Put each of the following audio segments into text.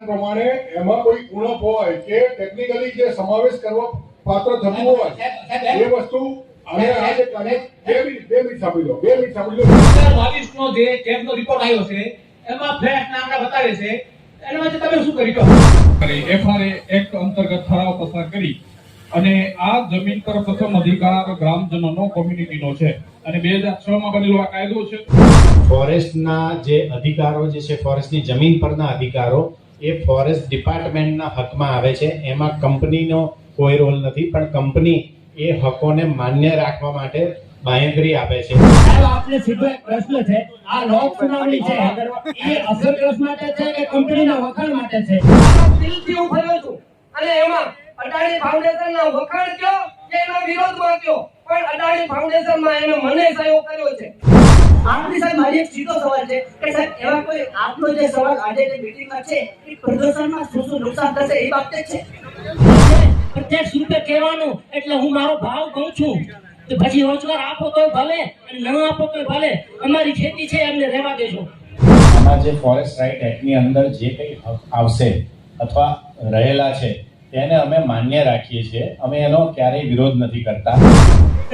પ્રમાણે એમાં કોઈ ઉણપ હોય કે ટેકનિકલી જે સમાવેશ કરવા પાત્ર થતું હોય એ વસ્તુ અને આ જે બે મિનિટ બે મિનિટ સાંભળી લો બે મિનિટ સાંભળી લો. બાવીસ નો જે ટેબનો રિપોર્ટ આવ્યો છે એમાં ફ્લેટ નામના બતાવે છે. એના માટે તમે શું કરી કહો એફઆરએ એક્ટ અંતર્ગત ઠરાવ પસાર કરી. અને આ જમીન પર પ્રથમ અધિકાર ગ્રામજનોનો કોમ્યુનિટીનો છે. અને બે હજાર છ માં બનેલો આ કાયદો છે. ફોરેસ્ટના જે અધિકારો જે છે ફોરેસ્ટની જમીન પરના અધિકારો એ ફોરેસ્ટ ડિપાર્ટમેન્ટના હકમાં આવે છે. એમાં કંપનીનો કોઈ રોલ નથી પણ કંપની એ હકોને માન્ય રાખવા માટે બાંયધરી આપે છે. આપને સીધો એક પ્રશ્ન છે. આ લોક સુનાવણી છે. એ અસરગ્રસ્ત માટે છે કે કંપનીના વખાણ માટે છે? દિલથી હું ફર્યો છું. અને એમાં અદાણી ફાઉન્ડેશનના વખાણ કયો કે એના વિરોધમાં કયો પણ અદાણી ફાઉન્ડેશનમાં એને મને સહયોગ કર્યો છે. આપની સાહેબ મારી એક સીધો સવાલ છે કે સાહેબ એવા કોઈ આપનો જે સવાલ આજે જે મીટિંગમાં છે એ પ્રદર્શનમાં શું શું નુકસાન થશે એ બાબતે જ છે રૂપે કહેવાનું એટલે હું મારો ભાવ કહું છું તો પછી રોજગાર આપો તો ભલે અને ન આપો તો ભલે. અમારી ખેતી છે એમને રહેવા દેજો. અમારા જે ફોરેસ્ટ રાઇટ એક્ટની અંદર જે કંઈ આવશે અથવા રહેલા છે તેને અમે માન્ય રાખીએ છીએ. અમે એનો ક્યારેય વિરોધ નથી કરતા.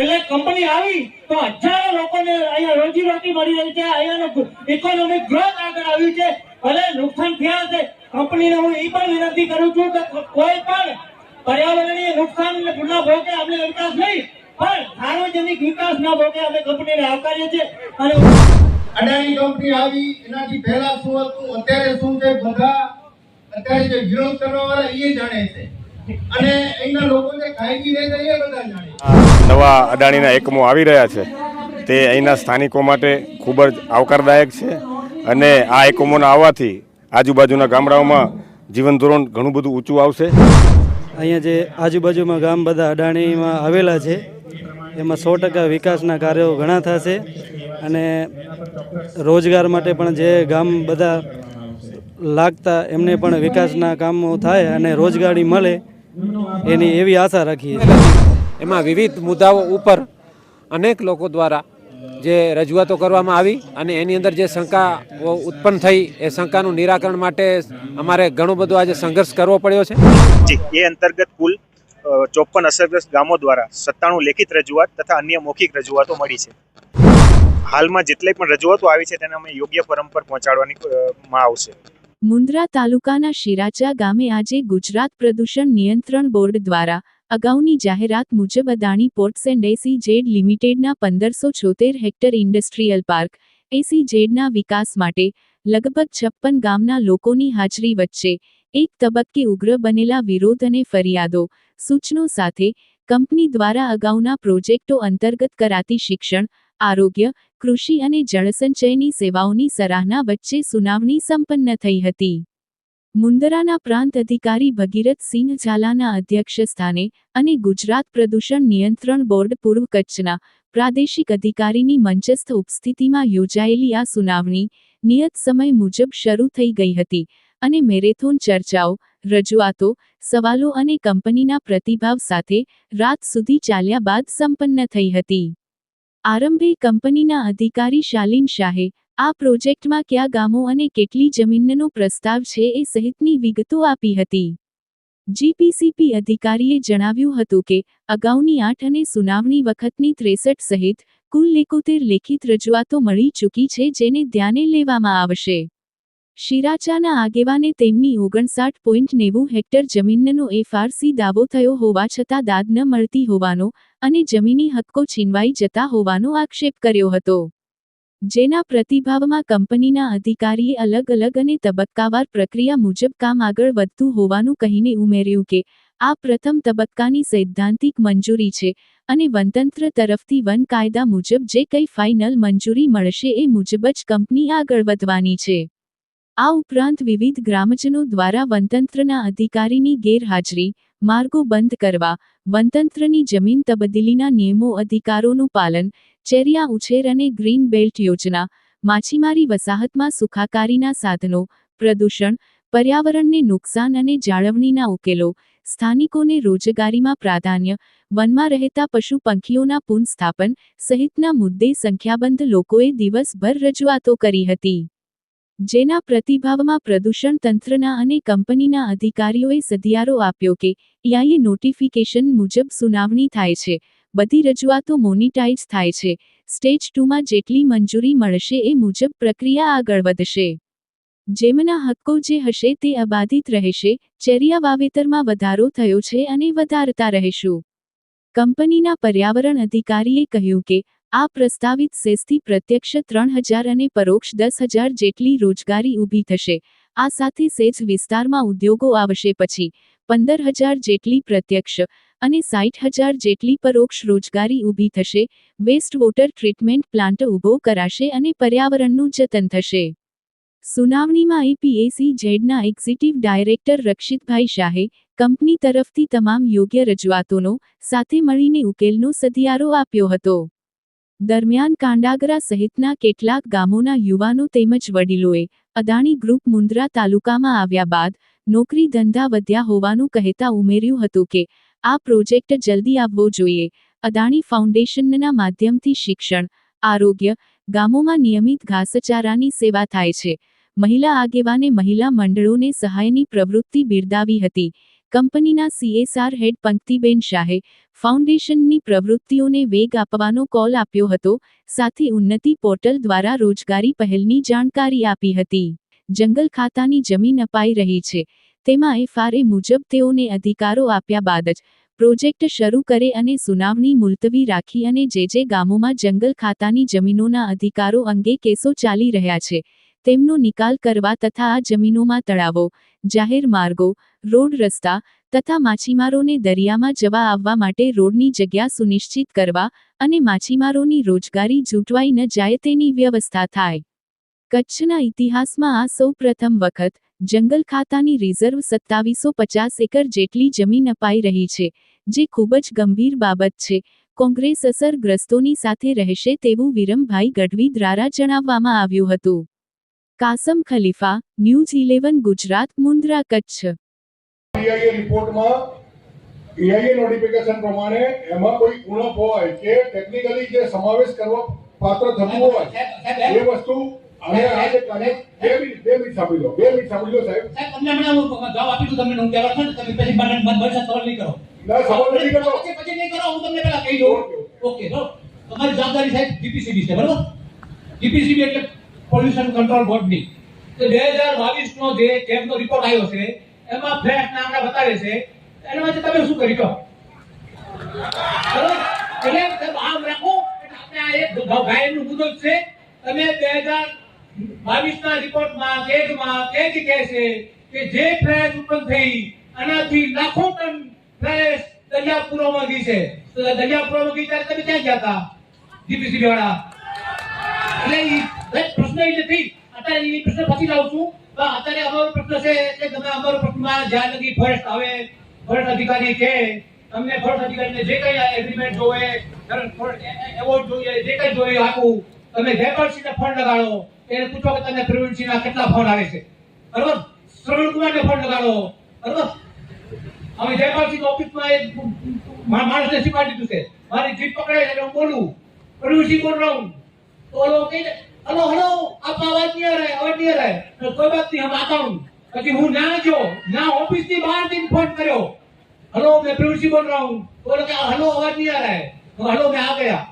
એટલે કંપની આવી તો હજારો લોકોને અહીંયા રોજીરોટી મળી રહી છે. અહીંયાનો ઇકોનોમિક ગ્રોથ આગળ આવ્યું છે. ભલે નુકસાન થયા છે કંપનીને હું એ પણ વિનંતી કરું છું કે કોઈ પણ પર્યાવરણીય નુકસાન ને ગુના ભોગે અમને વિકાસ નહીં પણ સાર્વજનિક વિકાસ ના ભોગે અમે કંપનીને આવકારીએ છીએ. અને અદાણી કંપની આવી એનાથી પહેલા શું હતું? અત્યારે શું છે? બધા અત્યારે જે વિરોધ કરવા વાળા એ જાણે છે. અને અહીંના લોકો જે કાયમી રહે છે એ બધા જાણે નવા અદાણીના એકમો આવી રહ્યા છે. તે અહીંના સ્થાનિકો માટે ખૂબ જ આવકારદાયક છે અને આ એકમોના આવવાથી આજુબાજુના ગામડાઓમાં જીવન ધોરણ ઘણું બધું ઊંચું આવશે. અહીંયા જે આજુબાજુમાં ગામ બધા અડાણીમાં આવેલા છે એમાં સો ટકા વિકાસના કાર્યો ઘણા થશે અને રોજગાર માટે પણ જે ગામ બધા લાગતા એમને પણ વિકાસના કામો થાય અને રોજગારી મળે એની એવી આશા રાખીએ એમાં વિવિધ મુદ્દાઓ ઉપર અનેક લોકો દ્વારા જે રજૂઆતો કરવામાં આવી અને એની અંદર જે શંકાઓ ઉત્પન્ન થઈ એ શંકાનું નિરાકરણ માટે અમારે ઘણો બધો આજે સંઘર્ષ કરવો પડ્યો છે. જી એ અંતર્ગત કુલ ચોપન અસરગ્રસ્ત ગામો દ્વારા સત્તાણું લેખિત રજૂઆત તથા અન્ય મૌખિક રજૂઆતો મળી છે. હાલમાં જેટલી પણ રજૂઆતો આવી છે તેને અમે યોગ્ય ફોરમ પર પહોંચાડવાની માં આવશે. મુન્દ્રા તાલુકાના શિરાચા ગામે આજે ગુજરાત પ્રદૂષણ નિયંત્રણ બોર્ડ દ્વારા અગાઉની જાહેરાત મુજબ Adani ports and S E Z લિમિટેડના પંદરસો છોતેર hectare industrial park S E જેડના વિકાસ માટે લગભગ છપ્પન ગામના લોકોની હાજરી વચ્ચે એક તબક્કે ઉગ્ર બનેલા વિરોધ અને ફરિયાદો સૂચનો સાથે કંપની દ્વારા અગાઉના પ્રોજેક્ટો અંતર્ગત કરાતી શિક્ષણ, આરોગ્ય કૃષિ અને જળસંચયની સેવાઓની સરાહના વચ્ચે સુનાવણી સંપન્ન થઈ હતી. મુંદરાના પ્રાંત અધિકારી ભગીરથ સિંહ ઝાલાના અધ્યક્ષસ્થાને અને ગુજરાત પ્રદૂષણ નિયંત્રણ બોર્ડ પૂર્વ કચ્છના પ્રાદેશિક અધિકારીની મંચસ્થ ઉપસ્થિતિમાં યોજાયેલી આ સુનાવણી નિયત સમય મુજબ શરૂ થઈ ગઈ હતી અને મેરેથોન ચર્ચાઓ, રજૂઆતો, સવાલો અને કંપનીના પ્રતિભાવ સાથે રાત સુધી ચાલ્યા બાદ સંપન્ન થઈ હતી. આરંભે કંપનીના અધિકારી શાલિન શાહે, આ પ્રોજેક્ટમાં કયા ગામો અને કેટલી જમીનનો પ્રસ્તાવ છે એ સહિતની વિગતો આપી હતી. જીપીસીપી અધિકારીએ જણાવ્યું હતું કે, અગાઉની આઠ અને સુનાવણી વખતની ત્રેસઠ સહિત, કુલ એકોતેર લેખિત રજૂઆતો મળી ચૂકી છે જેને ધ્યાને લેવામાં આવશે. શિરાચાના આગેવાને તેમની ઓગણસાઠ પોઈન્ટ નેવું હેક્ટર જમીનનો એફઆરસી દાવો થયો હોવા છતાં દાદ ન મળતી હોવાનો અને જમીની હક્કો છીનવાઈ જતા હોવાનો આક્ષેપ કર્યો હતો. જેના પ્રતિભાવમાં કંપનીના અધિકારીએ અલગ અલગ અને તબક્કાવાર પ્રક્રિયા મુજબ કામ આગળ વધતું હોવાનું કહીને ઉમેર્યું કે, આ પ્રથમ તબક્કાની સૈદ્ધાંતિક મંજૂરી છે અને વનતંત્ર તરફથી વન કાયદા મુજબ જે કંઈ ફાઇનલ મંજૂરી મળશે એ મુજબ જ કંપની આગળ વધવાની છે. આ ઉપરાંત વિવિધ ગ્રામજનો દ્વારા વનતંત્રના અધિકારીની ગેરહાજરી, માર્ગો બંધ કરવા, વનતંત્રની જમીન તબદીલીના નિયમો અધિકારોનું પાલન, ચેરિયા ઉછેર અને ગ્રીન બેલ્ટ યોજના, માછીમારી વસાહતમાં સુખાકારીના સાધનો, પ્રદૂષણ, પર્યાવરણને નુકસાન અને જાળવણીના ઉકેલો, સ્થાનિકોને રોજગારીમાં પ્રાધાન્ય, વનમાં રહેતા પશુ પંખીઓના પુનઃસ્થાપન સહિતના મુદ્દે સંખ્યાબંધ લોકોએ દિવસભર રજૂઆતો કરી હતી. જેના પ્રતિભાવમાં પ્રદૂષણ તંત્રના અને કંપનીના અધિકારીઓએ સધિયારો આપ્યો કે ઈઆઈએ નોટિફિકેશન મુજબ સુનાવણી થાય છે. બધી રજૂઆતો મોનિટાઇઝ થાય છે. સ્ટેજ ટુમાં જેટલી મંજૂરી મળશે એ મુજબ પ્રક્રિયા આગળ વધશે. જેમના હક્કો જે હશે તે અબાધિત રહેશે. ચેરિયા વાવેતરમાં વધારો થયો છે અને વધારતા રહેશું. કંપનીના પર્યાવરણ અધિકારીએ કહ્યું કે આ પ્રસ્તાવિત સેસથી પ્રત્યક્ષ ત્રણ હજાર અને પરોક્ષ દસ હજાર જેટલી રોજગારી ઊભી થશે. આ સાથે સેજ વિસ્તારમાં ઉદ્યોગો આવશે પછી પંદર હજાર જેટલી પ્રત્યક્ષ અને સાઠ હજાર જેટલી પરોક્ષ રોજગારી ઊભી થશે. વેસ્ટ વોટર ટ્રીટમેન્ટ પ્લાન્ટ ઊભો કરાશે અને પર્યાવરણનું જતન થશે. સુનાવણીમાં એપીએસી ઝેડના એક્ઝિક્યુટિવ ડાયરેક્ટર રક્ષિતભાઈ શાહે કંપની તરફથી તમામ યોગ્ય રજૂઆતોનો સાથે મળીને ઉકેલનો સધિયારો આપ્યો હતો. દરમિયાન કાંડાગરા સહિતના કેટલાક ગામોના યુવાનો તેમજ વડીલોએ અદાણી ગ્રુપ મુન્દ્રા તાલુકામાં આવ્યા બાદ નોકરી ધંધા વધ્યા હોવાનું કહેતા ઉમેર્યું હતું કે, આ પ્રોજેક્ટ જલ્દી આવવો જોઈએ. અદાણી ફાઉન્ડેશનના માધ્યમથી શિક્ષણ, આરોગ્ય, ગામોમાં નિયમિત ઘાસચારાની સેવા થાય છે. મહિલા આગેવાને મહિલા મંડળોને સહાયની પ્રવૃત્તિ બિરદાવી હતી. કંપનીના સીએસઆર હેડ પંક્તિબેન શાહે ફાઉન્ડેશનની પ્રવૃત્તિઓને વેગ આપવાનો કોલ આપ્યો હતો, સાથે ઉન્નતિ પોર્ટલ દ્વારા રોજગારી પહેલની જાણકારી આપી હતી. જંગલ ખાતાની જમીન અપાઈ રહી છે. તેમાં એફઆરએ મુજબ તેઓને અધિકારો આપ્યા બાદ જ પ્રોજેક્ટ શરૂ કરે અને સુનાવણી મુલતવી રાખી અને જે જે ગામોમાં જંગલ ખાતાની જમીનોના અધિકારો અંગે કેસો ચાલી રહ્યા છે તેમનો નિકાલ કરવા તથા આ જમીનોમાં તળાવો, જાહેર માર્ગો, રોડ રસ્તા તથા માછીમારોને દરિયામાં જવા આવવા માટે રોડની જગ્યા સુનિશ્ચિત કરવા અને માછીમારોની રોજગારી જૂટવાઈ ન જાય તેની વ્યવસ્થા થાય. કચ્છના ઇતિહાસમાં આ સૌ પ્રથમ વખત જંગલ ખાતાની રિઝર્વ સત્તાવીસો પચાસ એકર જેટલી જમીન અપાઈ રહી છે, જે ખૂબ જ ગંભીર બાબત છે. કોંગ્રેસ અસરગ્રસ્તોની સાથે રહેશે તેવું વિરમભાઈ ગઢવી દ્વારા જણાવવામાં આવ્યું હતું. Kasam Khalifa news eleven Gujarat Mundra Kutch E I A રિપોર્ટમાં ઈઆઈએ નોટિફિકેશન પ્રમાણે એમાં કોઈ ઉણપ હોય કે ટેકનિકલી જે સમાવેશ કરવા પાત્ર થતું હોય એ વસ્તુ અને આ જે કાર્ય- બે મિનિટ બે મિનિટ સાંભળી લો બે મિનિટ સાંભળી લો સાહેબ. સાહેબ તમને હમણાં હું જવાબ આપી દઉં તમને હું કહેવા છો ને તમે પછી મને મને મને સવાલ નહીં કરો. ના સવાલ નથી કરતો. પછી પછી નહીં કરો હું તમને પહેલા કહી દઉં. ઓકે તો તમારી જવાબદારી સાહેબ જીપીસીબી છે બરોબર? જીપીસીબી એટલે પોલ્યુશન કંટ્રોલ બોર્ડની તો બે હજાર બાવીસ નો જે કેમ્પનો રિપોર્ટ આવ્યો છે, એમાં ફ્લેટ નામના બતાવે છે, એના માટે તમે શું કરી કહો એટલે આમ રાખો આપણે આ એક ગાયનનું મુદ્દો છે. તમે બે હજાર બાવીસ ના રિપોર્ટમાં કેગમાં કેગ કહે છે કે જે ફ્લેશ ઉત્પન્ન થઈ, આનાથી લાખો ટન ફ્લેશ દરિયાપુરોમાં ગઈ છે. દરિયાપુરોમાં ગઈ ત્યારે તમે ક્યાં ગયા હતા? જીપીસીબી વાળા. એટલે એક પ્રશ્ન એ નથી અત્યારે એ પ્રશ્ન પછી લાવું છું. અત્યારે અમારો પ્રશ્ન છે કે તમે અમારો પ્રશ્નમાં જ્યાં લગી ફોરેસ્ટ આવે ફોરેસ્ટ અધિકારી કે તમને ફોરેસ્ટ અધિકારીને જે કઈ એગ્રીમેન્ટ જોવે એવોર્ડ જોઈએ, જે કઈ જોઈએ આખું, તમે જયપાલસિંહને ફોન લગાડો એને પૂછો કે તમને પ્રવીણસિંહના કેટલા ફોન આવે છે. બરોબર? શ્રવણ કુમારને ફોન લગાડો. બરોબર? અમે જયપાલસિંહ ઓફિસમાં એક માણસને શીખવાડી દીધું છે. મારી જીપ પકડાય છે એટલે હું બોલું. પ્રવીણસિંહ બોલ રહું તો तो वो હલો હલો આપ અવાજ નહીં રહે અવાજ નહીં રહે તો કોઈ બાત નહીં હમ આતા હું પછી હું ના જો ના ઓફિસની બહારથી ફોન કર્યો હલો મેં પ્રિન્સી બોલ રહા હું બોલો કે હલો અવાજ નહીં આ રહે તો હલો મેં આ ગયા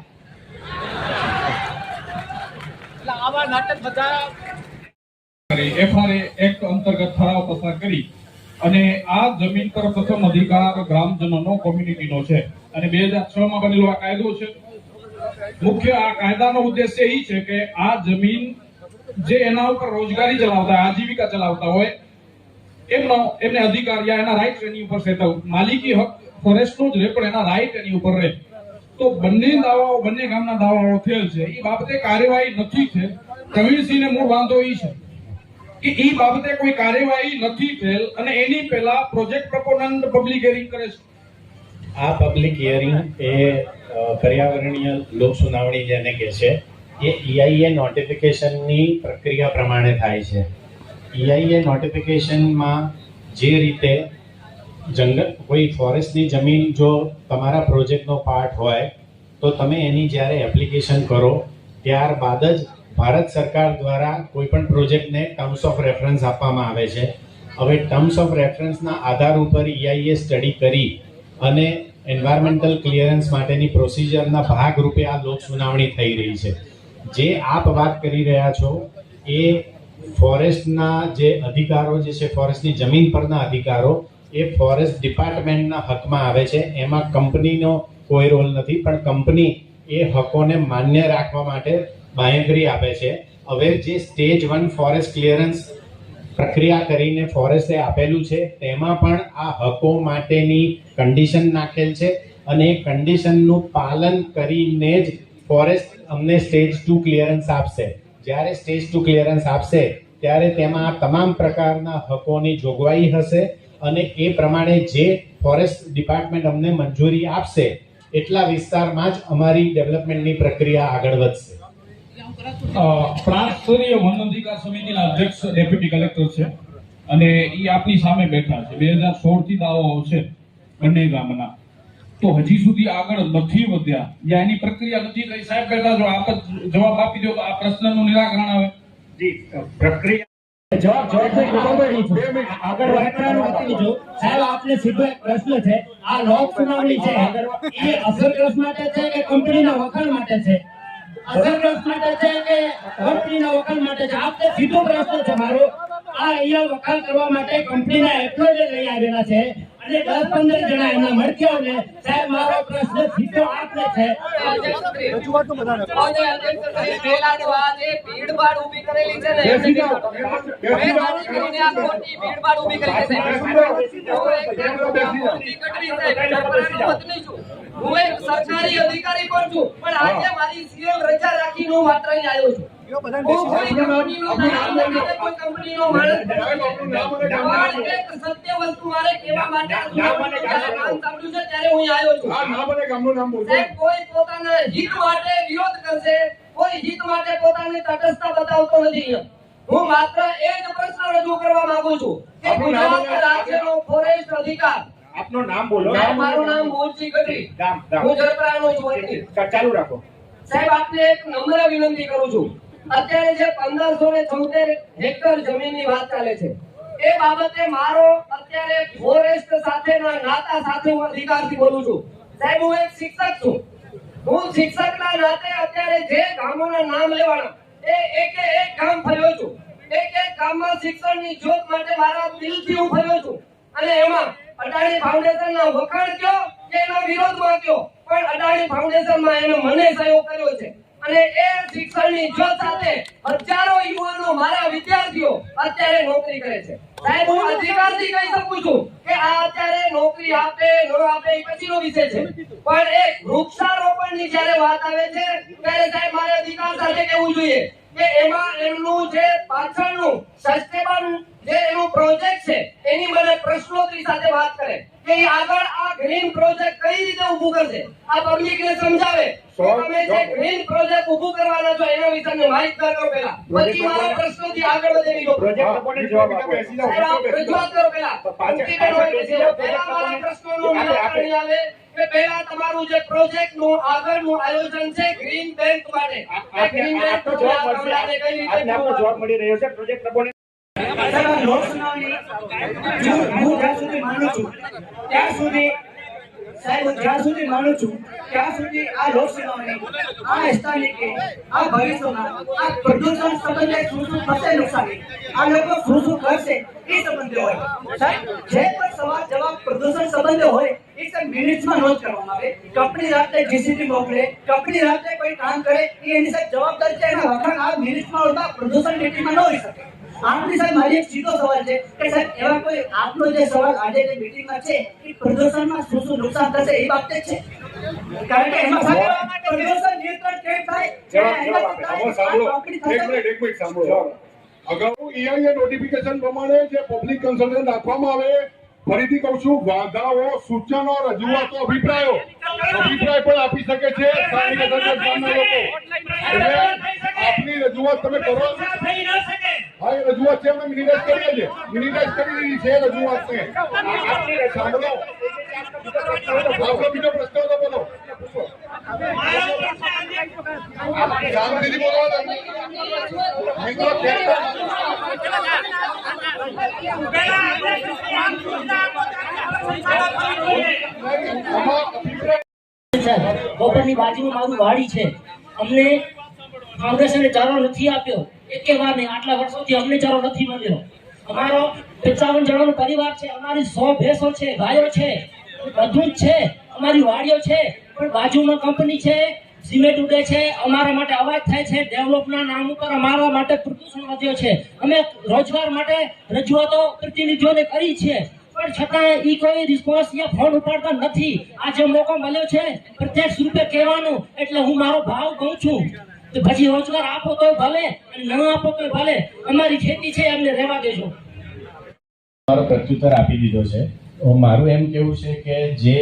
એટલે આવા નાટક બધા એફઆરએ એક્ટ અંતર્ગત ઠરાવ પસાર કરી અને આ જમીન પર પ્રથમ અધિકાર ગ્રામજનોનો કોમ્યુનિટીનો છે. અને બે હજાર છ માં બનેલો આ કાયદો છે. મુખ્ય આ કાયદાનો ઉદ્દેશ્ય એ છે કે આ જમીન જે એના ઉપર રોજગારી ચલાવતા, આજીવિકા ચલાવતા હોય, એમનો, એમને અધિકાર યા એના રાઇટ એની ઉપર છે. માલિકી હક ફોરેસ્ટનો જ રહે, પણ એના રાઇટ એની ઉપર રહે. તો બંને દાવાઓ, બંને ગામના દાવાઓ થયેલ છે. એ બાબતે કાર્યવાહી નથી થયેલ. પ્રવીણસિંહને મૂળ વાંધો એ છે કે એ બાબતે કોઈ કાર્યવાહી નથી થયેલ અને એની પહેલા પ્રોજેક્ટ પ્રપોનન્ટ પબ્લિક હિયરિંગ કરે છે. આ પબ્લિક હિયરિંગ એ પર્યાવરણીય લોક સુનાવણી જેને કહે છે, એ ઈઆઈએ નોટિફિકેશનની પ્રક્રિયા પ્રમાણે થાય છે. ઈઆઈએ નોટિફિકેશનમાં જે રીતે જંગલ, કોઈ ફોરેસ્ટની જમીન જો તમારા પ્રોજેક્ટનો પાર્ટ હોય, તો તમે એની જ્યારે એપ્લિકેશન કરો, ત્યારબાદ જ ભારત સરકાર દ્વારા કોઈ પણ પ્રોજેક્ટને ટર્મ્સ ઓફ રેફરન્સ આપવામાં આવે છે. હવે ટર્મ્સ ઓફ રેફરન્સના આધાર ઉપર ઈઆઈએ સ્ટડી કરી અને એન્વાયરમેન્ટલ ક્લિયરન્સ માટેની પ્રોસિજરના ભાગરૂપે આ લોક સુનાવણી થઈ રહી છે. જે આપ વાત કરી રહ્યા છો, એ ફોરેસ્ટના જે અધિકારો જે છે, ફોરેસ્ટની જમીન પરના અધિકારો, એ ફોરેસ્ટ ડિપાર્ટમેન્ટના હકમાં આવે છે. એમાં કંપનીનો કોઈ રોલ નથી, પણ કંપની એ હકોને માન્ય રાખવા માટે બાહેંધરી આપે છે. હવે જે સ્ટેજ વન ફોરેસ્ટ ક્લિયરન્સ પ્રક્રિયા કરીને ફોરેસ્ટે આપેલું છે. તેમાં પણ આ હકો માટેની કન્ડિશન નાખેલ છે અને એ કન્ડિશનનું પાલન કરીને જ ફોરેસ્ટ અમને સ્ટેજ ટુ ક્લિયરન્સ આપશે. જ્યારે સ્ટેજ ટુ ક્લિયરન્સ આપશે, ત્યારે તેમાં તમામ પ્રકારના હકોની જોગવાઈ હશે અને એ પ્રમાણે જે ફોરેસ્ટ ડિપાર્ટમેન્ટ અમને મંજૂરી આપશે, એટલા વિસ્તારમાં જ અમારી ડેવલપમેન્ટની પ્રક્રિયા આગળ વધશે. અ, પ્રાંત સ્તરીય વન અધિકાર સમિતિના અધ્યક્ષ ડેપ્યુટી કલેક્ટર છે. અને એ આપની સામે બેઠા છે. બે હજાર સોળથી દાવાઓ છે બંને ગામના. તો હજી સુધી આગળ નથી વધ્યા. યા એની પ્રક્રિયા નથી થઈ. સાહેબ કહેતા જો આપ જવાબ આપી દો આ પ્રશ્નનું નિરાકરણ આવે. જવાબ. સાહેબ આપને સીધો એક પ્રશ્ન છે. આ લોક સુનાવણી છે. એ અસરગ્રસ્ત માટે છે કે કંપનીના વખાણ માટે છે? અસરગ્રસ્ત માટે છે કે કંપનીના વખાણ માટે છે આપને સીધો પ્રશ્ન છે મારો. આ અહીંયા વખાણ કરવા માટે કંપનીના એમ્પ્લોય લઈ આવેલા છે અને દસ પંદર જણા એમના મળ્યાઓને સાહેબ, મારો પ્રશ્ન સીધો આપને છે. ભીડભાડ ઊભી કરેલી છે ને કરીને આ ખોટી ભીડભાડ ઊભી કરી છે હું એક પત્ની છું. હું એક સરકારી અધિકારી પણ છું પણ આજે મારી સીએલ રજા રાખીને હું માત્ર અહીં આવ્યો છું. કોઈ પોતાના હિત માટે વિરોધ કરશે કોઈ હિત માટે પોતાની તટસ્થતા બતાવતો નથી હું માત્ર એ જ પ્રશ્ન રજૂ કરવા માંગુ છું કે ગુજરાત રાજ્યનો ફોરેસ્ટ અધિકાર આપનું નામ બોલો. મારું નામ મોહનસિંહ ગઢવી. ગામ ગામ. હું છું. ચાલુ રાખો. સાહેબ આપને એક નમ્ર વિનંતી કરું છું. અત્યારે જે પંદરસો ને છોતેર હેક્ટર જમીનની વાત ચાલે છે. એ બાબતે મારો અત્યારે ફોરેસ્ટ સાથેના નાતા સાથે હું અધિકારથી બોલું છું. સાહેબ હું એક શિક્ષક છું. હું શિક્ષકના નાતે અત્યારે જે ગામોના નામ લેવાના એ એક એક ગામ ફર્યો છું. એક એક ગામમાં શિક્ષણની જ્યોત માટે મારા દિલથી હું ફર્યો છું. અને એમાં અડાણી ફાઉન્ડેશનના વખાણ કયો કે એના વિરોધમાં કયો પણ અડાણી ફાઉન્ડેશનમાં એને મને સહયોગ કર્યો છે. અને એ શિક્ષણની જ્યોત સાથે હજારો યુવાનો મારા વિદ્યાર્થીઓ અત્યારે નોકરી કરે છે. સાહેબ, હું અધિકારથી કહી શકું છું કે આ અત્યારે નોકરી આપે, ન આપે એ પછીનો વિષય છે. પણ એ વૃક્ષારોપણની જ્યારે વાત આવે છે, ત્યારે સાહેબ મારે અધિકાર સાથે કહેવું જોઈએ. કે એમાં એમનું જે પાછળનું સસ્ટેબલ જે એનું પ્રોજેક્ટ છે એની મને પ્રશ્નોત્તરી સાથે વાત કરે. કે આગળ આ ગ્રીન પ્રોજેક્ટ કઈ રીતે ઊભું કરશે? આ પબ્લિક ને સમજાવે તમે જે ગ્રીન પ્રોજેક્ટ ઊભું કરવાના છો એના માહિતગાર કરો પહેલા. પછી મારા પ્રશ્નોથી આગળ વધે બીજો સાહેબ, રજૂઆત કરો પહેલા. ઉમટીબેન હોય કે પહેલા મારા પ્રશ્નોનું નિરાકરણ આવે કે પહેલા તમારું જે પ્રોજેક્ટનું આગળનું આયોજન છે ગ્રીન બેંક માટે. આ ગ્રીન મળી રહ્યો છે. પ્રોજેક્ટ હું જ્યાં સુધી માનું છું ત્યાં સુધી સાહેબ માનું છું, ત્યાં સુધી આ લોક આ સ્થાનિકે, આ ભવિષ્યમાં આ પ્રદૂષણ સંબંધે શું આ લોકો શું કરશે એ સંબંધે હોય. જે પણ જવાબ પ્રદૂષણ સંબંધે હોય, એ કંપની રાતે જીસીબી મોકલે, કંપની રાતે કોઈ કામ કરે એની સાહેબ જવાબદારી છે, એના વખાણ આ મિનિટ્સમાં પ્રદૂષણ નીતિમાં ન હોઈ શકે. આપની સાહેબ મારી એક સીધો સવાલ છે કે સાહેબ એવા કોઈ આપનો જે સવાલ આજે જે મીટિંગમાં છે એ પ્રદૂષણમાં શું શું નુકસાન થશે એ બાબતે છે? કારણ કે એમાં સાહેબ પ્રદૂષણ નિયંત્રણ કેમ થાય? એક મિનિટ એક મિનિટ સાંભળો. અગાઉ ઈઆઈએ નોટિફિકેશન પ્રમાણે જે પબ્લિક કન્સલ્ટન્ટ રાખવામાં આવે ફરીથી કહું છું, વાદાઓ, સૂચનો, રજૂઆતો, અભિપ્રાયો. અભિપ્રાય પણ આપી શકે છે, સ્થાનિક ગામના આપની રજૂઆત તમે કરો. હા, એ રજૂઆત છે, અમે મિનિટાઇઝ કરીએ છીએ. મિનિટાઇઝ કરી દીધી છે રજૂઆત છે સાંભળો. બીજો પ્રશ્ન હતો બોલો. શાંતિથી બપોરની બાજુમાં મારું વાડી છે. અમને કોંગ્રેસને ચારો નથી આપ્યો. એકે વાર નહીં આટલા વર્ષોથી અમને ચારો નથી મળ્યો. અમારો પંચાવન જણાનો પરિવાર છે, અમારી સો ભેંસો છે ગાયો છે, બધું જ છે, અમારી વાડીઓ છે. પણ બાજુમાં કંપની છે સિમેન્ટ ઉડે છે, અમારા માટે અવાજ થાય છે ડેવલપના નામ ઉપર અમારા માટે પ્રદૂષણ વધ્યો છે. અમે રોજગાર માટે રજૂઆતો પ્રતિનિધિઓને કરી છે, પણ છતાં એ કોઈ રિસ્પોન્સ યા ફોન ઉપાડતા નથી. આજે મોકો મળ્યો છે, પ્રત્યક્ષ રૂપે કહેવાનું, એટલે હું મારો ભાવ કહું છું તો પછી રોજગાર આપો તો ભલે અને ન આપો તો ભલે, અમારી ખેતી છે એમને રહેવા દેજો. મારો પ્રત્યુત્તર આપી દીધો છે. મારું એમ કેવું છે કે જે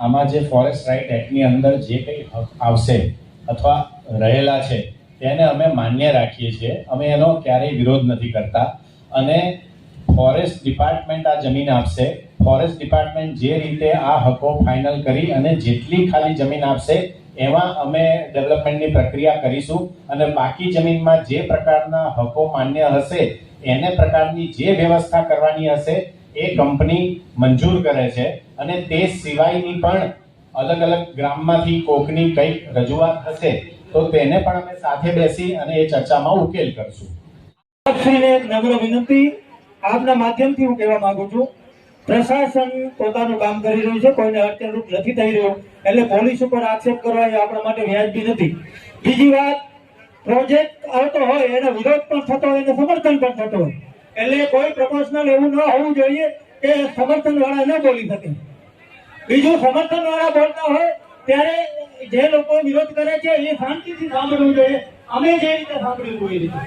આમાં જે ફોરેસ્ટ રાઇટ એક્ટની અંદર જે કંઈ આવશે અથવા રહેલા છે, તેને અમે માન્ય રાખીએ છીએ. અમે એનો ક્યારેય વિરોધ નથી કરતા. અને ફોરેસ્ટ ડિપાર્ટમેન્ટ આ જમીન આપશે. ફોરેસ્ટ ડિપાર્ટમેન્ટ જે રીતે આ હકો ફાઇનલ કરી અને જેટલી ખાલી જમીન આપશે, એમાં અમે ડેવલપમેન્ટની પ્રક્રિયા કરીશું. અને બાકી જમીનમાં જે પ્રકારના હકો માન્ય હશે, એને પ્રકારની જે વ્યવસ્થા કરવાની હશે એ કંપની મંજૂર કરે છે અને તે સિવાયની પણ અલગ અલગ ગ્રામમાંથી કોકની કંઈક રજૂઆત હશે, તો તેને પણ અમે સાથે બેસી અને એ ચર્ચામાં ઉકેલ કરશું. નમ્ર વિનંતી, આપના માધ્યમથી હું કહેવા માંગુ છું, પ્રશાસન પોતાનું કામ કરી રહ્યું છે, કોઈને અડચણરૂપ નથી થઈ રહ્યું, એટલે પોલીસ ઉપર આક્ષેપ કરવા એ આપણા માટે વ્યાજબી નથી. બીજી વાત, પ્રોજેક્ટ આવતો હોય, એનો વિરોધ પણ થતો હોય, એને સમર્થન પણ થતો હોય. એટલે કોઈ પ્રપોઝનલ એવું ન હોવું જોઈએ કે સમર્થન વાળા ન બોલી શકે. બીજું સમર્થન વાળા બોલતા હોય ત્યારે જે લોકો વિરોધ કરે છે એ શાંતિથી સાંભળવું જોઈએ. અમે જે રીતે સાંભળ્યું એ રીતે.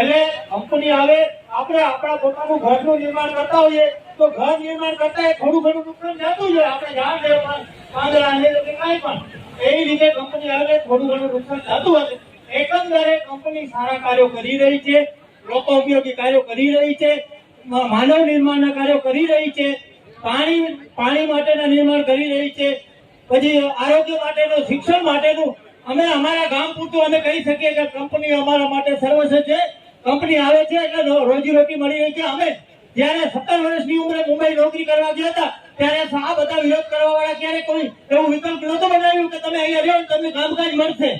એટલે કંપની આવે, આપણે આપણા પોતાનું ઘરનું નિર્માણ કરતા હોઈએ, તો ઘર નિર્માણ કરતા એ થોડું ઘણું નુકસાન થતું જ આપણે ઝાડ લેવાનું પાંદડા લે કે કાંઈ પણ. એવી રીતે કંપની આવે, થોડું ઘણું નુકસાન થતું હશે. એકંદરે કંપની સારા કાર્યો કરી રહી છે. લોકો ઉપયોગી કાર્યો કરી રહી છે માનવ નિર્માણના કાર્યો કરી રહી છે, પાણી પાણી માટેના નિર્માણ કરી રહી છે, પછી આરોગ્ય માટેનું, શિક્ષણ માટેનું અમે અમારા ગામ પૂરતું અમે કહી શકીએ કે કંપની અમારા માટે સર્વસ્વ છે, કંપની આવે છે એટલે રોજીરોટી રોજી મળી રહી છે. અમે જ્યારે સત્તર વર્ષની ઉંમરે મુંબઈ નોકરી કરવા ગયા હતા, ત્યારે આ બધા વિરોધ કરવા વાળા ક્યારે કોઈ એવું વિકલ્પ નહોતો બનાવ્યું કે તમે અહીંયા રહ્યો તમને કામકાજ મળશે.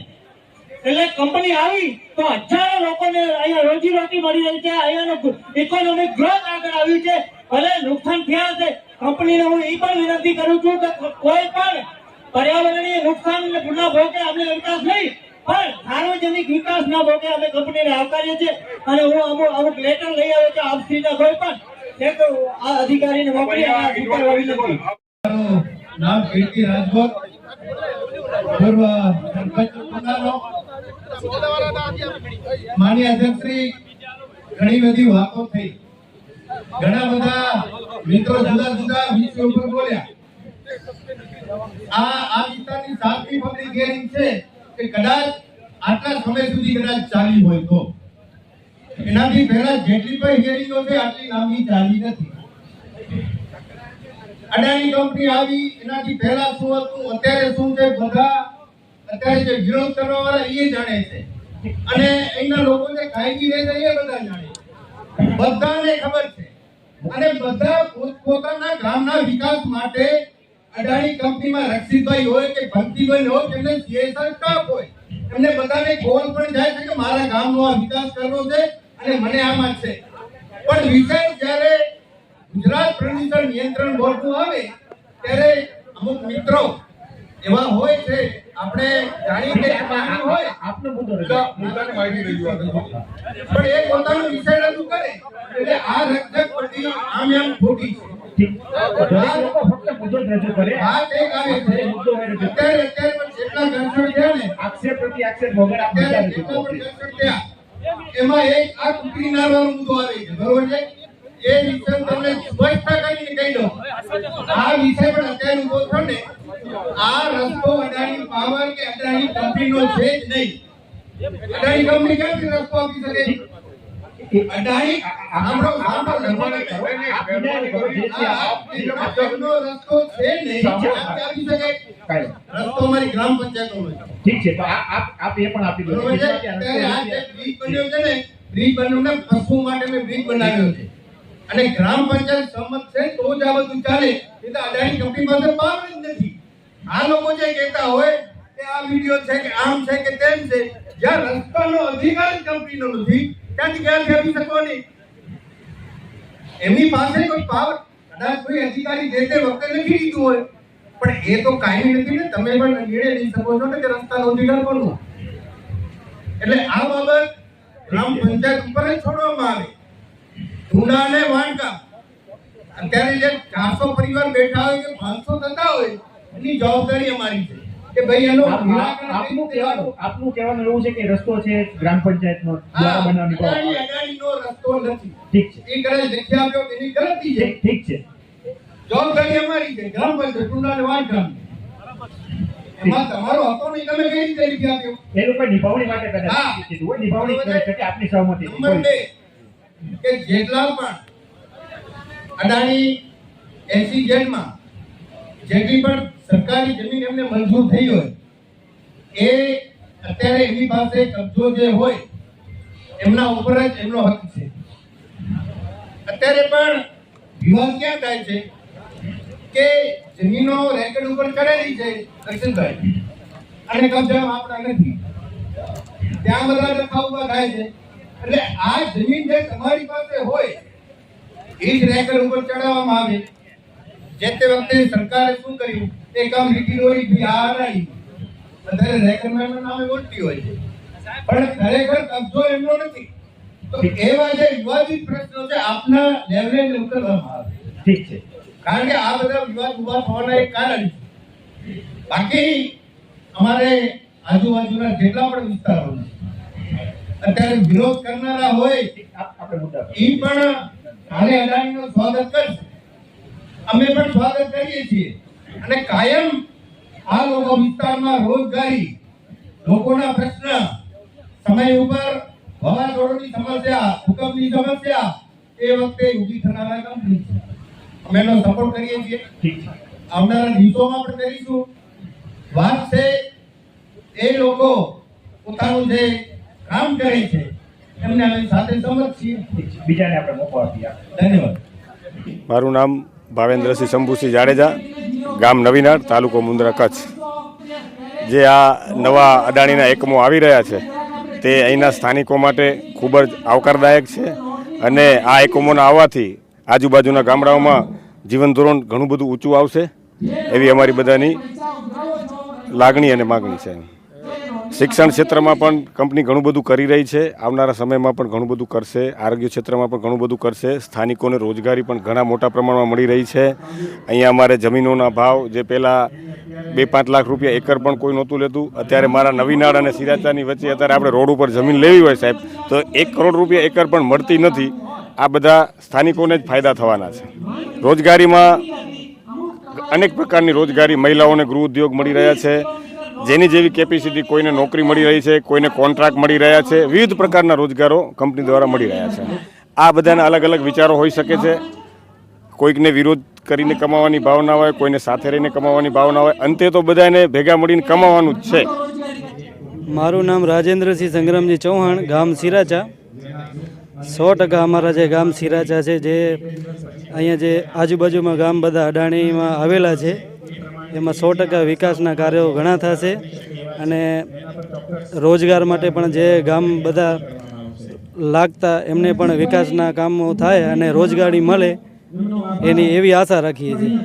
એટલે કંપની આવી તો હજારો લોકોને અહીંયા રોજી રોટી મળી રહી છે. અહીંયાનો ઇકોનોમિક ગ્રોથ આગળ આવ્યું છે. ભલે નુકસાન થયા છે કંપનીને હું એ પણ વિનંતી કરું છું કે કોઈ પણ પર્યાવરણીય નુકસાન ના ભોગે અમને વિકાસ નહીં પણ સાર્વજનિક વિકાસ ના ભોગે અમે કંપનીને આવકારીએ છીએ. અને હું અમુક અમુક લેટર લઈ આવ્યો છું આપશ્રીના કોઈ પણ આ અધિકારીને મોકલી નામ કીર્તિ રાજભર પૂર્વ સરપંચ. માનીય અધ્યક્ષશ્રી ઘણી બધી વાતો થઈ. ઘણા બધા મિત્રો જુદા જુદા વિષય ઉપર બોલ્યા. સમય સુધી કદાચ ચાલી હોય તો. એનાથી પહેલા જેટલી પણ હિયરિંગો છે, આટલી લાંબી ચાલી નથી. અડાણી કંપની આવી, એનાથી પહેલા શું હતું, અત્યારે શું છે, બધા અત્યારે જે વિરોધ કરવા વાળા એ જાણે છે. અને અહીંના લોકો જે ખાઈ રહે છે એ બધા જાણે છે. બધાને ખબર છે. અને બધા પોતપોતાના ગામના વિકાસ માટે અડાણી કંપનીમાં રક્ષિતભાઈ હોય કે ભક્તિભાઈ હોય કે એમને સીએસઆર સ્ટાફ હોય એમને બધાને કોલ પણ જાય છે કે મારા ગામનો આ વિકાસ કરવો છે અને મને આમાં છે. પણ વિષય જ્યારે ગુજરાત પ્રદૂષણ નિયંત્રણ બોર્ડનું આવે, ત્યારે અમુક મિત્રો એવા હોય છે આપણે જાણીએ કે માહિતી હોય આપનો મુદ્દો મુદ્દાની માહિતી રજૂઆત પણ એ પોતાનો વિષય રજૂ કરે એટલે આ રક્ષક બધી આમ એમ ખોટી છે. દરેક લોકો ફક્ત મુદ્દો રજૂ કરે. વાત એક આવે છે અત્યારે અત્યારે પણ જેટલા ઘર્ષણ થયા ને આક્ષેપ પ્રતિ આક્ષેપ વગર આપ મુદ્દા રજૂ જેટલા કરો. પણ ઘર્ષણ થયા એમાં એક આ કુકડી નારવાનો મુદ્દો આવે છે બરોબર છે? એ વિષય તમને કરીને કહી દઉં. આ વિષય પણ અત્યારે ઊભો થયો ને આ રસ્તો અદાણી પાવર કે અદાણી કંપનીનો છે જ નહીં. અદાણી કંપની કેમ રસ્તો આપી શકે? અદાણી આપણો આપણો નંબર રસ્તો છે નહીં. આપી શકે? રસ્તો અમારી ગ્રામ પંચાયતનો છે. ઠીક છે તો આપ આપ એ પણ આપી દો? ત્યારે આ જે બ્રિજ બન્યો છે ને બ્રિજ બન્યો ને પશુ માટે મેં બ્રિજ બનાવ્યો છે. અને ગ્રામ પંચાયત સંમત છે તો જ આ બધું ચાલે. એ તો અદાણી કંપની પાસે પાવર જ નથી. આ લોકો જે કહેતા હોય કે આ વીડિયો છે કે આમ છે કે તેમ છે, જ્યાં રસ્તાનો અધિકાર કંપનીનો નથી, ત્યાંથી આપી શકો નહીં. એમની પાસે કોઈ પાવર કદાચ કોઈ અધિકારી જે તે વખતે લખી દીધું હોય, પણ એ તો કાયમી નથી ને, તમે પણ નિર્ણય લઈ શકો છો ને કે રસ્તાનો અધિકાર કોનો. એટલે આ બાબત ગ્રામ પંચાયત ઉપર જ છોડવામાં આવે. ધૂણા અને વાંકા. અત્યારે જે ચારસો પરિવાર બેઠા હોય કે પાંચસો થતા હોય એની જવાબદારી અમારી છે. કે ભાઈ એનો આપ- આપ- આપનું કહેવાનું આપનું કહેવાનું એવું છે કે રસ્તો છે ગ્રામ પંચાયતનો દ્વારા બનાવવાની અદાણી અદાણીનો રસ્તો નથી. ઠીક છે. એ કદાચ લખી આપ્યો એની ગલતી છે. ઠીક છે. જવાબદારી અમારી છે. ગ્રામ પંચાયત ટુંડાને અને ગ્રામ. એમાં તમારો હકો નહીં તમે કઈ રીતે આપ્યો? એ લોકો નિભાવણી માટે કદાચ કીધું હોય નિભાવણી કરી શકે આપની સહમતિ નંબર બે કે જેટલા પણ અદાણી એસી જેટમાં જેટલી પણ સરકારી જમીન એમને મંજૂર થઈ હોય, એ અત્યારે એમની પાસે કબજો જે હોય, એમના ઉપર જ એમનો હક છે. અત્યારે પણ વિવાદ ક્યાં થાય છે? કે જમીનો રેકર્ડ ઉપર ચડેલી છે દર્શનભાઈ અને કબજામાં આપણા નથી. ત્યાં બધા લખા ઊભા થાય છે. એટલે આ જમીન જે તમારી પાસે હોય, એ જ રેકર્ડ ઉપર ચડાવવામાં આવે. જે તે વખતે સરકારે શું કર્યું? એ કામ લીધી હોય બિહાર આવી. અત્યારે રેકર્ડમાં નામે બોલતી હોય છે. પણ ખરેખર કબજો એમનો નથી. તો એવા જે વિવાદિત પ્રશ્નો છે આપના લેવલે ઉકેલવામાં આવે. ઠીક છે. કારણ કે આ બધા વિવાદ ઊભા થવાના એક કારણ છે. બાકી અમારે આજુબાજુના જેટલા પણ વિસ્તારો અત્યારે વિરોધ કરનારા હોય. એ પણ હાલે અદાણીનું સ્વાગત કરશે. અમે પણ સ્વાગત કરીએ છીએ. અને કાયમ આ લોકો વિસ્તારમાં રોજગારી લોકોના પ્રશ્ન સમય ઉપર વાવાઝોડાની સમસ્યા ભૂકંપની સમસ્યા એ વખતે ઊભી થનારા કંપની છે. અમે એનો સપોર્ટ કરીએ છીએ. ઠીક છે. આવનારા દિવસોમાં પણ કરીશું. વાત છે એ લોકો પોતાનું જે કામ કરે છે એમને અમે સાથે સમજ છીએ. બીજાને આપણે મોકો આપીએ ધન્યવાદ. મારું નામ ભાવેન્દ્રસિંહ શંભુસિંહ જાડેજા, ગામ નવીનાળ તાલુકો મુંદ્રા કચ્છ. જે આ નવા અદાણીના એકમો આવી રહ્યા છે, તે અહીંના સ્થાનિકો માટે ખૂબ જ આવકારદાયક છે અને આ એકમોના આવવાથી આજુબાજુના ગામડાઓમાં જીવન ધોરણ ઘણું બધું ઊંચું આવશે એવી અમારી બધાની લાગણી અને માગણી છે. શિક્ષણ ક્ષેત્રમાં પણ કંપની ઘણું બધું કરી રહી છે. આવનારા સમયમાં પણ ઘણું બધું કરશે. આરોગ્ય ક્ષેત્રમાં પણ ઘણું બધું કરશે. સ્થાનિકોને રોજગારી પણ ઘણા મોટા પ્રમાણમાં મળી રહી છે. અહીંયા અમારે જમીનોના ભાવ જે પહેલાં બે પાંચ લાખ રૂપિયા એકર પણ કોઈ નહોતું લેતું. અત્યારે મારા નવીનાળ અને સિરાચાની વચ્ચે અત્યારે આપણે રોડ ઉપર જમીન લેવી હોય સાહેબ, તો એક કરોડ રૂપિયા એકર પણ મળતી નથી. આ બધા સ્થાનિકોને જ ફાયદા થવાના છે. રોજગારીમાં અનેક પ્રકારની રોજગારી મહિલાઓને ગૃહ ઉદ્યોગ મળી રહ્યા છે. જેની જેવી કેપેસિટી કોઈને નોકરી મળી રહી છે, કોઈને કોન્ટ્રાક્ટ મળી રહ્યા છે, વિવિધ પ્રકારના રોજગારો કંપની દ્વારા મળી રહ્યા છે. આ બધાના અલગ અલગ વિચારો હોઈ શકે છે. કોઈકને વિરોધ કરીને કમાવાની ભાવના હોય, કોઈને સાથે રહીને કમાવાની ભાવના હોય, અંતે તો બધાને ભેગા મળીને કમાવાનું જ છે. મારું નામ રાજેન્દ્રસિંહ સંગ્રામજી ચૌહાણ, ગામ સિરાચા. સો ટકા અમારા જે ગામ સિરાચા છે, જે અહીંયા જે આજુબાજુમાં ગામ બધા અડાણીમાં આવેલા છે એમાં સો ટકા વિકાસના કાર્યો ઘણા થશે અને રોજગાર માટે પણ જે ગામ બધા લાગતા એમને પણ વિકાસના કામો થાય અને રોજગારી મળે, એની એવી આશા રાખીએ છીએ.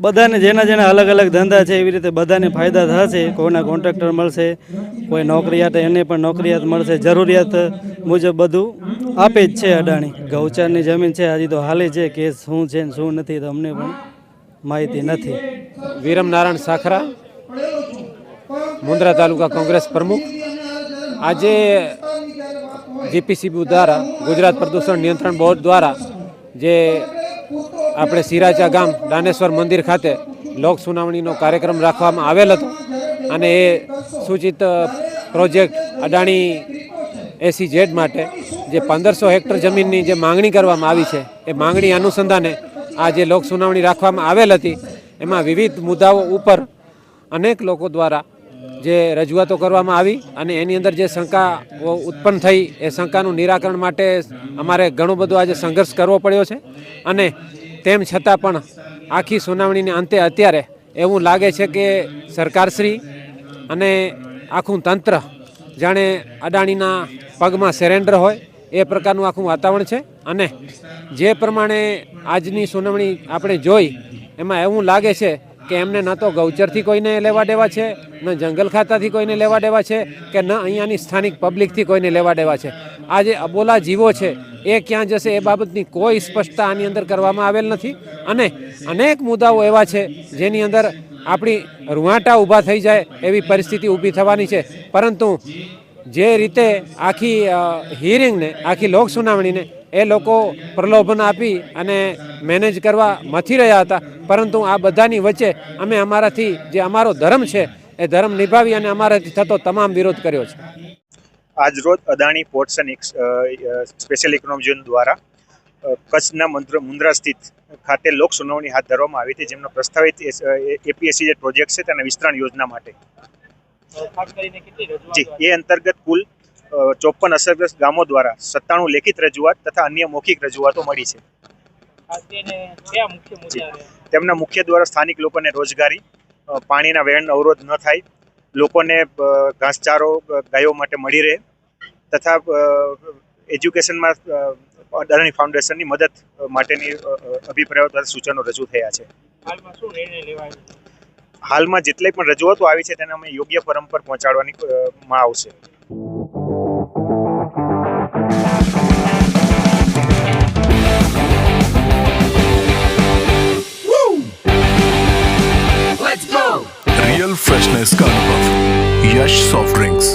બધાને જેના જેના અલગ અલગ ધંધા છે, એવી રીતે બધાને ફાયદા થશે, કોઈના કોન્ટ્રાક્ટર મળશે, કોઈ નોકરિયાત, એને પણ નોકરિયાત મળશે. જરૂરિયાત મુજબ બધું આપે જ છે અડાણી. ગૌચરની જમીન છે, હજી તો હાલે છે, કે શું છે ને શું નથી તો અમને પણ માહિતી નથી. વિરમ નારાયણ સાખરા, મુન્દ્રા તાલુકા કોંગ્રેસ પ્રમુખ. આજે જીપીસીબી દ્વારા, ગુજરાત પ્રદૂષણ નિયંત્રણ બોર્ડ દ્વારા જે આપણે સિરાચા ગામ, દાનેશ્વર મંદિર ખાતે લોક સુનાવણીનો કાર્યક્રમ રાખવામાં આવેલ હતો. અને એ સૂચિત પ્રોજેક્ટ અડાણી એસી જેડ માટે જે પંદરસો હેક્ટર જમીનની જે માંગણી કરવામાં આવી છે, એ માંગણી અનુસંધાને આ જે લોક સુનાવણી રાખવામાં આવેલ હતી, એમાં વિવિધ મુદ્દાઓ ઉપર અનેક લોકો દ્વારા જે રજૂઆતો કરવામાં આવી અને એની અંદર જે શંકાઓ ઉત્પન્ન થઈ, એ શંકાનું નિરાકરણ માટે અમારે ઘણો બધો આજે સંઘર્ષ કરવો પડ્યો છે. અને તેમ છતાં પણ આખી સુનાવણીને અંતે અત્યારે એવું લાગે છે કે સરકારશ્રી અને આખું તંત્ર જાણે અદાણીના પગમાં સરેન્ડર હોય એ પ્રકારનું આખું વાતાવરણ છે. અને જે પ્રમાણે આજની સુનાવણી આપણે જોઈ, એમાં એવું લાગે છે કે એમને ન તો ગૌચરથી કોઈને લેવા દેવા છે, ન જંગલ ખાતાથી કોઈને લેવા દેવા છે, કે ન અહીંયાની સ્થાનિક પબ્લિકથી કોઈને લેવા દેવા છે. આ જે અબોલા જીવો છે, એ ક્યાં જશે એ બાબતની કોઈ સ્પષ્ટતા આની અંદર કરવામાં આવેલ નથી. અને અનેક મુદ્દાઓ એવા છે, જેની અંદર આપણી રૂવાટા ઊભા થઈ જાય એવી પરિસ્થિતિ ઊભી થવાની છે. પરંતુ જે રીતે આખી હિયરિંગને આખી લોક સુનાવણીને એ લોકો પ્રલોભન આપી અને મેનેજ કરવા મથી રહ્યા હતા. પરંતુ આ બધાની વચ્ચે અમે અમારાથી જે અમારો ધર્મ છે, એ ધર્મ નિભાવી અને અમારાથી થતો તમામ વિરોધ કર્યો છે. આજરોજ Adani ports and special economic zone દ્વારા કચ્છના મંત્ર મુન્દ્રા સ્થિત ખાતે લોક સુનાવણી હાથ ધરવામાં આવી હતી. જેમનો પ્રસ્તાવિત એપીએસસી જે પ્રોજેક્ટ છે તેના વિસ્તરણ યોજના માટે ખાસ કરીને કેટલી રજૂઆતો જી એ અંતર્ગત કુલ ચોપન અસરગ્રસ્ત ગામો દ્વારા સત્તાણું લેખિત રજૂઆત તથા અન્ય મૌખિક રજૂઆતો મળી છે? તેમના મુખ્ય દ્વારા સ્થાનિક લોકોને રોજગારી પાણીના વહેણ અવરોધ ન થાય લોકોને ઘાસચારો ગાયો માટે મળી રહે તથા એજ્યુકેશનમાં અદાણી ફાઉન્ડેશનની મદદ માટેની અભિપ્રાયો તથા સૂચનો રજૂ થયા છે. હાલમાં શું નિર્ણય લેવાયો છે? હાલમાં જેટલી પણ રજૂઆતો આવી છે તેને અમે યોગ્ય ફોરમ પર પહોંચાડવાની અ, માં આવશે रियल फ्रेशनेस का अनुभव यश सॉफ्ट ड्रिंक्स